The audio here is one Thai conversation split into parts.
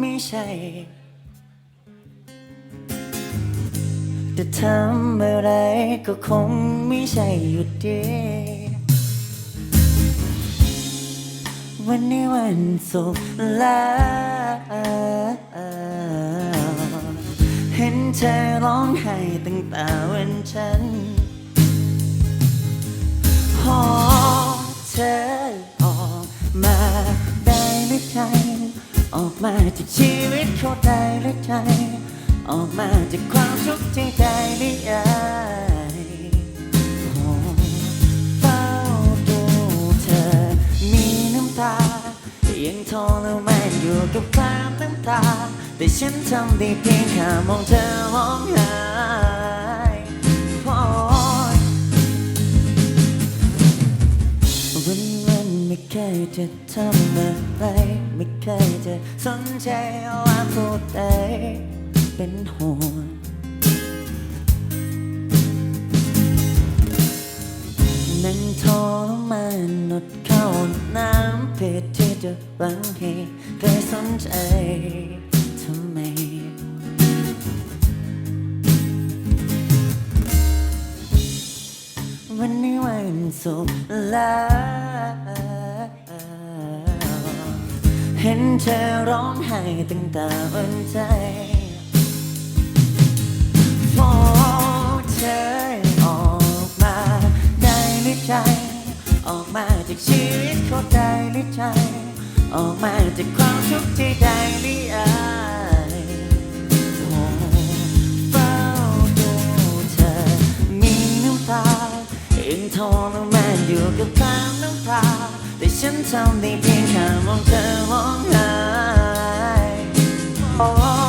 ไม่ใช่ จะทำอะไรก็คงไม่ใช่อยู่ดีวันนี้วันศุกร์แล้วเห็นเธอร้องไห้ตั้งแต่วันฉันขอเธอออกมาได้หรือใจ ออกมาจากชีวิตเขาได้หรือใจ ออกมาจากความทุกข์ที่ได้หรือยังโอ้เฝ้าดูเธอ มีน้ำตายังทรมานอยู่กับความน้ำตา แต่ฉันทำได้เพียงแค่มองเธอร้องห้โเคยจะทำอะไร ไม่เคยจะสนใจว่าผู้ใดเป็นห่วงนั่งทรมานอดเข้าน้ำเพื่อที่จะหวังให้ใครสนใจทำไมวันนี้วันศุกร์แล้ว ห็นเธอร้องไห้ตั้งแต่วันใจพอเธอออกมาได้หรือใจ ออกมาจากชีวิตเขาได้หรือใจ ออกมาจากความทุกข์ที่ได้ อยู่กับทามน้ำตาแต่ฉันทำได้เพียงแค่มองเธอมองห้โอ้ย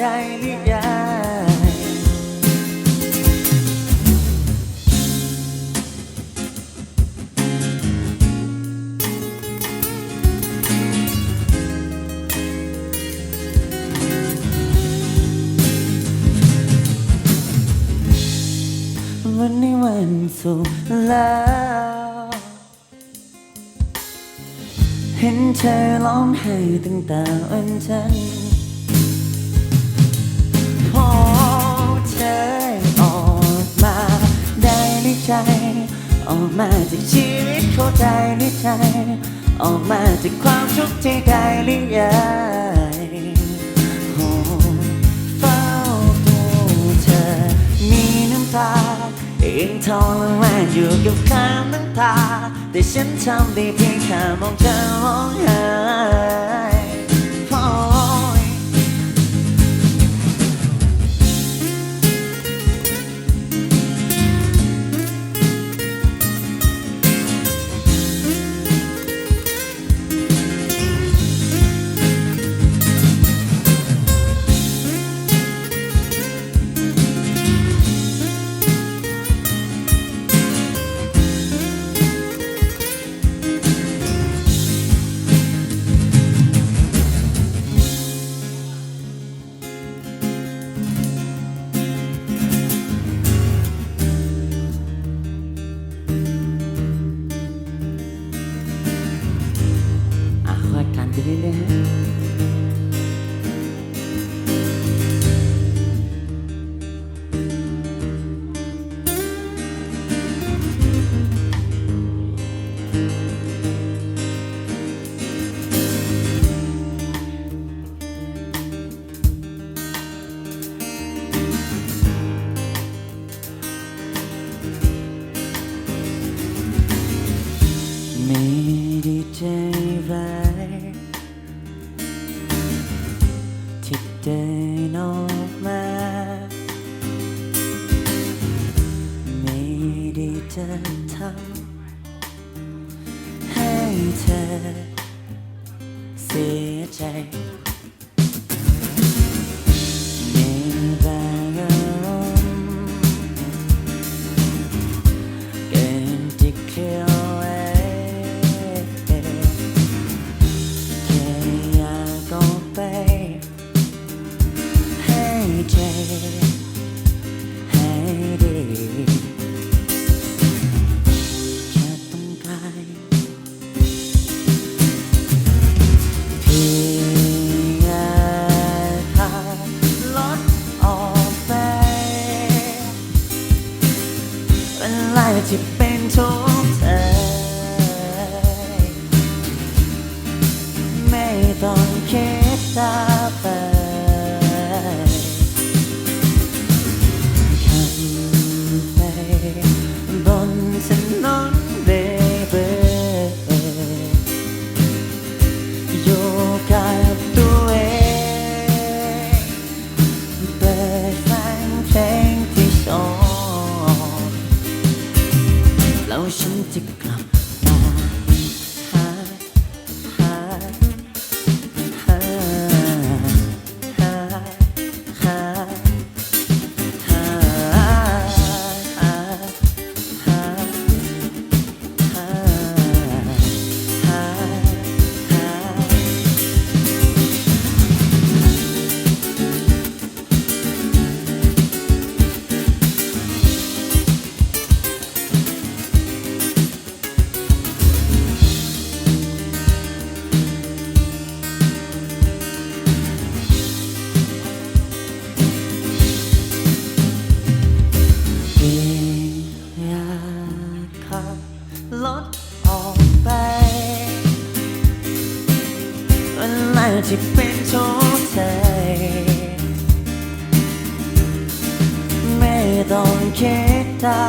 ได้หรือยังวันนี้วันศุกร์แล้วเห็นเธอร้องไห้ตั้งแต่วันฉัน เธออกมาได้หรือใจ ออกมาจากชีวิตเขาได้หรือใจ ออกมาจากความทุกข์ที่ได้หรือยังโอ้เฝ้าดูเธอ มีน้ำตายังทรมานอยู่กับความน้ำตา แต่ฉันทำได้เพียงแค่มองเธอ เดินออกมา ไม่ได้จะทำ ที่เป็นทุกใจไม่ต้องคิดตา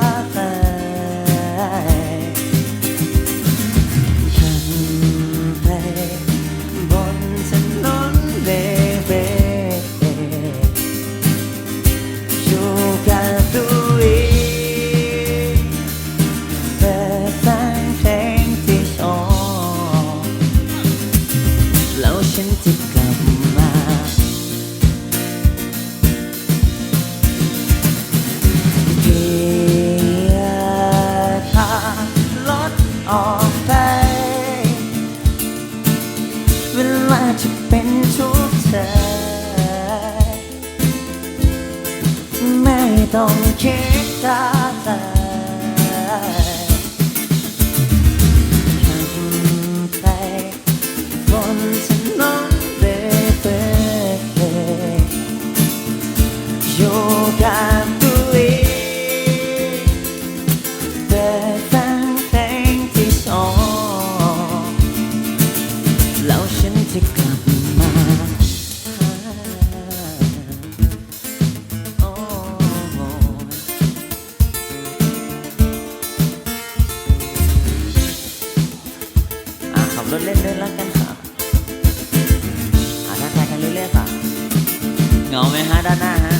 เอาไหมฮะด้านหน้าฮะ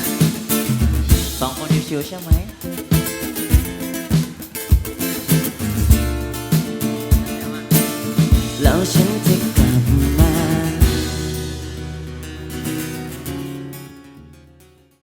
สองคนเชียวๆใช่ไหมแล้วฉันจะ